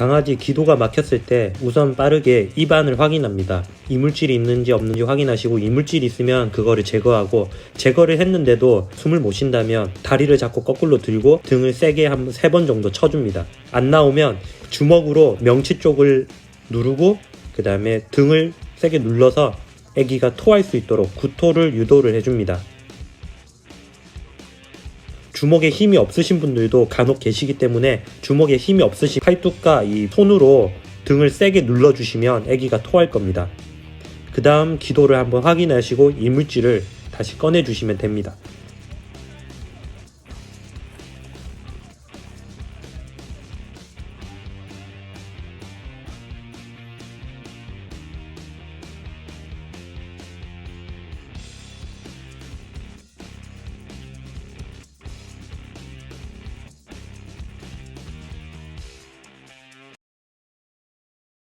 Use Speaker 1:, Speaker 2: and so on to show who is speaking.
Speaker 1: 강아지 기도가 막혔을 때 우선 빠르게 입안을 확인합니다. 이물질이 있는지 없는지 확인하시고 이물질이 있으면 그거를 제거하고 제거를 했는데도 숨을 못 쉰다면 다리를 잡고 거꾸로 들고 등을 세게 한 세 번 정도 쳐줍니다. 안 나오면 주먹으로 명치 쪽을 누르고 그 다음에 등을 세게 눌러서 아기가 토할 수 있도록 구토를 유도를 해줍니다. 주먹에 힘이 없으신 분들도 간혹 계시기 때문에 주먹에 힘이 없으신 팔뚝과 이 손으로 등을 세게 눌러주시면 아기가 토할 겁니다. 그 다음 기도를 한번 확인하시고 이물질을 다시 꺼내주시면 됩니다.